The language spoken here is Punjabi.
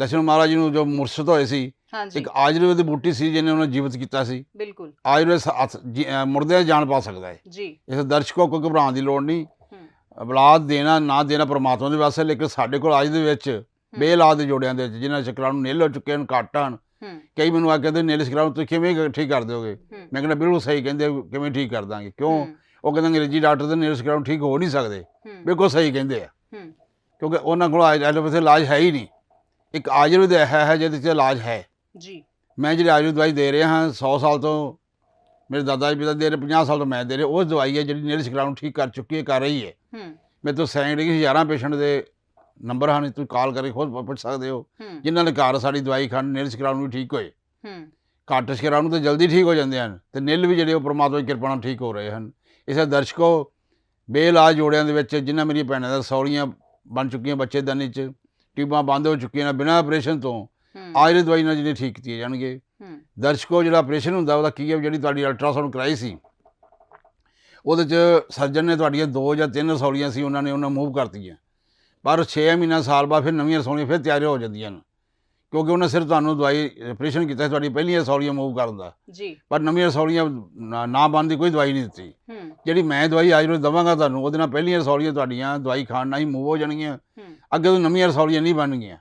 ਲਛਮਣ ਮਹਾਰਾਜ ਜੀ ਨੂੰ ਜੋ ਮੁਰਸ਼ਿਦ ਹੋਏ ਸੀ ਇੱਕ ਆਯੁਰਵੇਦ ਦੀ ਬੂਟੀ ਸੀ ਜਿਹਨੇ ਉਹਨਾਂ ਜੀਵਤ ਕੀਤਾ ਸੀ। ਬਿਲਕੁਲ। ਆਯੁਰਵੇਦ ਮੁਰਦੇ ਜਾਣ ਪਾ ਸਕਦਾ ਹੈ। ਜੀ। ਇਸ ਦਰਸ਼ਕੋ ਕੋਈ ਘਬਰਾਉਣ ਦੀ ਲੋੜ ਨਹੀਂ। ਔਲਾਦ ਦੇਣਾ ਨਾ ਦੇਣਾ ਪਰਮਾਤਮਾ ਦੇ ਵਾਸਤੇ ਲੇਕਿਨ ਸਾਡੇ ਕੋਲ ਅੱਜ ਦੇ ਵਿੱਚ ਬੇਲਾਦ ਦੇ ਜੋੜਿਆਂ ਦੇ ਵਿੱਚ ਜਿਨ੍ਹਾਂ ਸ਼ਕਲਾਂ ਨੂੰ ਨੇਲ ਹੋ ਚੁੱਕੇ ਹਨ ਘਾਟਾਂ ਕਈ ਮੈਨੂੰ ਆ ਕਹਿੰਦੇ ਨੇਲ ਸ਼ਕਲਾਂ ਨੂੰ ਤੁਸੀਂ ਕਿਵੇਂ ਠੀਕ ਕਰ ਦਿਓਗੇ? ਮੈਂ ਕਹਿੰਦਾ ਬਿਲਕੁਲ ਸਹੀ ਕਹਿੰਦੇ ਕਿਵੇਂ ਠੀਕ ਕਰ ਦਾਂਗੇ? ਕਿਉਂ? ਉਹ ਕਹਿੰਦੇ ਅੰਗਰੇਜ਼ੀ ਡਾਕਟਰ ਦੇ ਨੇਲ ਸ਼ਕਲਾਂ ਨੂੰ ਠੀਕ ਹੋ ਨਹੀਂ ਸਕਦੇ। ਬਿਲਕੁਲ ਸਹੀ ਕਹਿੰਦੇ ਆ। ਕਿਉਂਕਿ ਉਹਨਾਂ ਕੋਲ ਐਲੋਪੈਥੀ ਇਲਾਜ ਹੈ ਹੀ ਨਹੀਂ। ਇੱਕ ਆਯੁਰਵੇਦ ਹੈ ਹੈ ਜਿਹਦੇ 'ਚ ਇਲਾਜ ਹੈ। ਜੀ। ਮੈਂ ਜਿਹੜੀ ਆਯੁਰਵੇਦ ਦਵਾਈ ਦੇ ਰਿਹਾ ਹਾਂ 100 ਸਾਲ ਤੋਂ ਮੇਰੇ ਦਾਦਾ ਜੀ ਪਿਤਾ ਦੇ ਰਹੇ 50 ਸਾਲ ਤੋਂ ਮੈਂ ਦੇ ਰਿਹਾ ਉਹ ਦਵਾਈ ਹੈ ਜਿਹੜੀ ਨਿਲ ਸ਼ੁਕਰਾਂ ਨੂੰ ਠੀਕ ਕਰ ਚੁੱਕੀ ਹੈ ਕਰ ਰਹੀ ਹੈ। ਹੂੰ। ਮੇਰੇ ਤੋਂ ਸੈਂਕੜੇ ਹਜ਼ਾਰਾਂ ਪੇਸ਼ੈਂਟ ਦੇ ਨੰਬਰ ਹਨ ਤੁਸੀਂ ਕਾਲ ਕਰਕੇ ਖੁਦ ਪੁੱਛ ਸਕਦੇ ਹੋ। ਜਿਨ੍ਹਾਂ ਨੇ ਘਰ ਸਾਡੀ ਦਵਾਈ ਖਾਣ ਨਿਲ ਸ਼ੁਕਰਾਂ ਨੂੰ ਠੀਕ ਹੋਏ। ਹੂੰ। ਘੱਟ ਸ਼ੁਕਰਾਂ ਨੂੰ ਤਾਂ ਜਲਦੀ ਠੀਕ ਹੋ ਜਾਂਦੇ ਹਨ ਤੇ ਨਿਲ ਵੀ ਜਿਹੜੇ ਉਹ ਪ੍ਰਮਾਤਮਾ ਦੀ ਕਿਰਪਾ ਨਾਲ ਠੀਕ ਹੋ ਰਹੇ ਹਨ। ਇਸੇ ਦਰਸ਼ਕੋ ਬੇਇਲਾਜ ਜੋੜਿਆਂ ਦੇ ਵਿੱਚ ਜਿਨ੍ਹਾਂ ਮੇਰੀਆਂ ਭੈਣਾਂ ਦਾ ਸੌਲੀਆਂ ਬਣ ਚੁੱਕੀਆਂ ਬੱਚੇ ਦਾਨੀ ਚ ਟਿਊਬਾਂ ਬੰਦ ਹੋ ਚੁੱਕੀਆਂ ਨੇ ਬਿਨਾਂ ਆਪਰੇਸ਼ਨ ਤੋਂ ਆਯੁਰਵੇਦ ਦਵਾਈ ਨਾਲ ਜਿਹੜੇ ਠੀਕ ਕੀਤੇ ਜਾਣਗੇ। ਦਰਸ਼ਕੋ ਜਿਹੜਾ ਆਪਰੇਸ਼ਨ ਹੁੰਦਾ ਉਹਦਾ ਕੀ ਹੈ? ਜਿਹੜੀ ਤੁਹਾਡੀ ਅਲਟਰਾਸਾਊਂਡ ਕਰਾਈ ਸੀ ਉਹਦੇ ਚ ਸਰਜਨ ਨੇ ਤੁਹਾਡੀਆਂ ਦੋ ਜਾਂ ਤਿੰਨ ਰਸੌਲੀਆਂ ਸੀ ਉਹਨਾਂ ਨੇ ਉਹਨਾਂ ਮੂਵ ਕਰਤੀਆਂ। ਪਰ 6 ਮਹੀਨਾ ਸਾਲ ਬਾਅਦ ਫਿਰ ਨਵੀਆਂ ਰਸੌਲੀਆਂ ਫਿਰ ਤਿਆਰ ਹੋ ਜਾਂਦੀਆਂ ਨੇ। ਕਿਉਂਕਿ ਉਹਨੇ ਸਿਰਫ ਤੁਹਾਨੂੰ ਦਵਾਈ ਆਪਰੇਸ਼ਨ ਕੀਤਾ ਸੀ, ਤੁਹਾਡੀ ਪਹਿਲੀਆਂ ਰਸੌਲੀਆਂ ਮੂਵ ਕਰਨ ਦਾ। ਜੀ। ਪਰ ਨਵੀਆਂ ਰਸੌਲੀਆਂ ਨਾ- ਨਾ ਬਣਨ ਦੀ ਕੋਈ ਦਵਾਈ ਨਹੀਂ ਦਿੱਤੀ। ਜਿਹੜੀ ਮੈਂ ਦਵਾਈ ਆਯੁਰਵੇਦ ਦਵਾਂਗਾ ਤੁਹਾਨੂੰ ਉਹਦੇ ਨਾਲ ਪਹਿਲੀਆਂ ਰਸੌਲੀਆਂ ਤੁਹਾਡੀਆਂ ਦਵਾਈ ਖਾਣ ਨਾਲ ਹੀ ਮੂਵ ਹੋ ਜਾਣਗੀਆਂ। ਅੱਗੇ ਤੋਂ ਨਵੀਆਂ ਰਸੌਲੀਆਂ ਨਹੀਂ ਬਣਨਗੀਆਂ